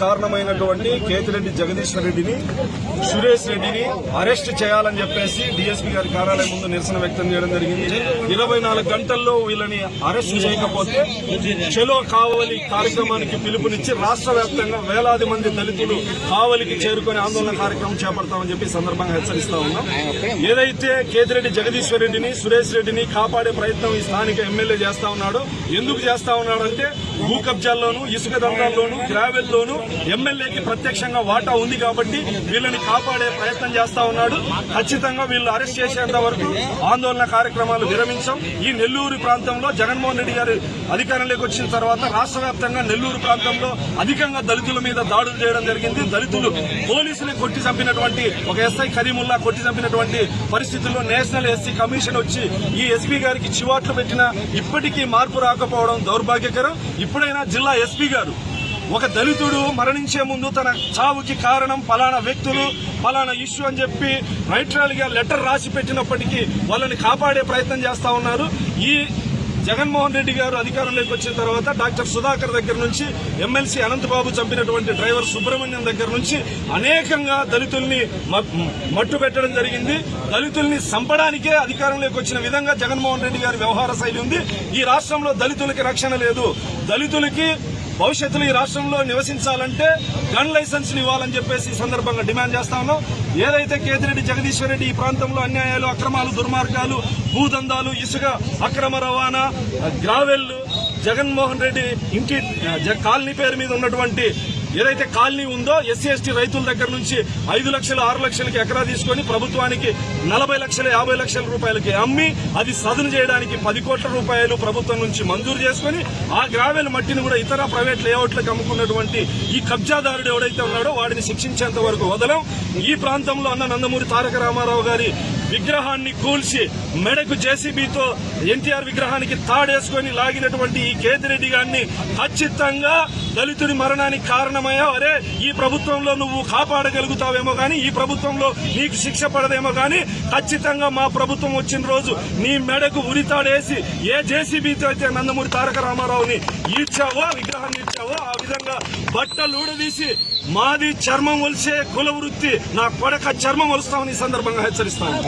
కారణమైనటువంటి కేతిరెడ్డి జగదీశ్వర్ రెడ్డిని సురేష్ రెడ్డిని అరెస్ట్ చేయాలని చెప్పేసి డీఎస్పీ గారి కార్యాలయం ముందు నిరసన వ్యక్తం చేయడం జరిగింది. ఇరవై నాలుగు గంటల్లో వీళ్ళని అరెస్ట్ చేయకపోతే చెలో కావలి కార్యక్రమానికి పిలుపునిచ్చి రాష్ట్ర వ్యాప్తంగా వేలాది మంది దళితులు కావలికి చేరుకుని ఆందోళన కార్యక్రమం చేపడతామని చెప్పి సందర్భంగా హెచ్చరిస్తా ఉన్నాం. ఏదైతే కేతిరెడ్డి జగదీశ్వర్ రెడ్డిని సురేష్ రెడ్డిని కాపాడే ప్రయత్నం ఈ స్థానిక ఎమ్మెల్యే చేస్తా ఉన్నాడు ఎందుకు చేస్తా ఉన్నాడంటే భూ కబ్జాల్లోనూ ఇసుక దండాల్లోనూ గ్రావెల్లోనూ ఎమ్మెల్యేకి ప్రత్యక్షంగా వాటా ఉంది కాబట్టి వీళ్ళని కాపాడే ప్రయత్నం చేస్తా ఉన్నాడు. ఖచ్చితంగా వీళ్ళు అరెస్ట్ చేసేంత వరకు ఆందోళన కార్యక్రమాలు విరమించాం. ఈ నెల్లూరు ప్రాంతంలో జగన్మోహన్ రెడ్డి గారు అధికారంలోకి వచ్చిన తర్వాత రాష్ట్ర నెల్లూరు ప్రాంతంలో అధికంగా దళితుల మీద దాడులు చేయడం జరిగింది. దళితులు పోలీసులు కొట్టి చంపినటువంటి ఒక ఎస్ఐ కరీముల్లా కొట్టి చంపినటువంటి పరిస్థితుల్లో నేషనల్ ఎస్సీ కమిషన్ వచ్చి ఈ ఎస్పీ గారికి చివాట్లు పెట్టినా ఇప్పటికీ మార్పు రాకపోవడం దౌర్భాగ్యకరం. ఇప్పుడైనా జిల్లా ఎస్పీ గారు ఒక దళితుడు మరణించే ముందు తన చావుకి కారణం ఫలానా వ్యక్తులు ఫలానా ఇష్యూ అని చెప్పి నైట్రాల్గా లెటర్ రాసి పెట్టినప్పటికీ వాళ్ళని కాపాడే ప్రయత్నం చేస్తా ఉన్నారు. ఈ జగన్మోహన్ రెడ్డి గారు అధికారంలోకి వచ్చిన తర్వాత డాక్టర్ సుధాకర్ దగ్గర నుంచి ఎమ్మెల్సీ అనంతబాబు చంపినటువంటి డ్రైవర్ సుబ్రహ్మణ్యం దగ్గర నుంచి అనేకంగా దళితుల్ని మట్టు పెట్టడం జరిగింది. దళితుల్ని చంపడానికే అధికారంలోకి వచ్చిన విధంగా జగన్మోహన్ రెడ్డి గారి వ్యవహార శైలి ఉంది. ఈ రాష్ట్రంలో దళితులకి రక్షణ లేదు. దళితులకి భవిష్యత్తులో ఈ రాష్ట్రంలో నివసించాలంటే గన్ లైసెన్స్ ఇవ్వాలని చెప్పేసి ఈ సందర్భంగా డిమాండ్ చేస్తా ఉన్నాం. ఏదైతే కేతిరెడ్డి జగదీశ్వర్ రెడ్డి ఈ ప్రాంతంలో అన్యాయాలు అక్రమాలు దుర్మార్గాలు భూదందాలు ఇసుక అక్రమ రవాణా గ్రావెల్ జగన్మోహన్ రెడ్డి ఇంటి జ- కాలనీ పేరు మీద ఉన్నటువంటి ఏదైతే కాలనీ ఉందో ఎస్సీ ఎస్టీ రైతుల దగ్గర నుంచి ఐదు లక్షలు ఆరు లక్షలకి ఎకరా తీసుకొని ప్రభుత్వానికి నలభై లక్షల యాభై లక్షల రూపాయలకి అమ్మి అది సదును చేయడానికి పది కోట్ల రూపాయలు ప్రభుత్వం నుంచి మంజూరు చేసుకొని ఆ గ్రావెల్ మట్టిని కూడా ఇతర ప్రైవేట్ లేఅవుట్లకు అమ్ముకున్నటువంటి ఈ కబ్జాదారుడు ఎవడైతే ఉన్నాడో వాడిని శిక్షించేంత వరకు వదలం. ఈ ప్రాంతంలో అన్న నందమూరి తారక రామారావు గారి విగ్రహాన్ని కూల్చి మెడకు జేసీబీతో ఎన్టీఆర్ విగ్రహానికి తాడేసుకొని లాగినటువంటి ఈ కేతిరెడ్డి గారిని ఖచ్చితంగా దళితుడి మరణానికి కారణమయ్యా అరే ఈ ప్రభుత్వంలో నువ్వు కాపాడగలుగుతావేమో కానీ ఈ ప్రభుత్వంలో నీకు శిక్ష పడదేమో కానీ ఖచ్చితంగా మా ప్రభుత్వం వచ్చిన రోజు నీ మెడకు ఉరితాడేసి ఏ జేసీబీతో అయితే నందమూరి తారక రామారావుని ఈడ్చావో విగ్రహాన్ని ఈడ్చావో ఆ విధంగా బట్టలు ఊడదీసి మాది చర్మం ఒలిసే కుల వృత్తి నా కొడక చర్మం ఒలుస్తామని ఈ సందర్భంగా హెచ్చరిస్తాను.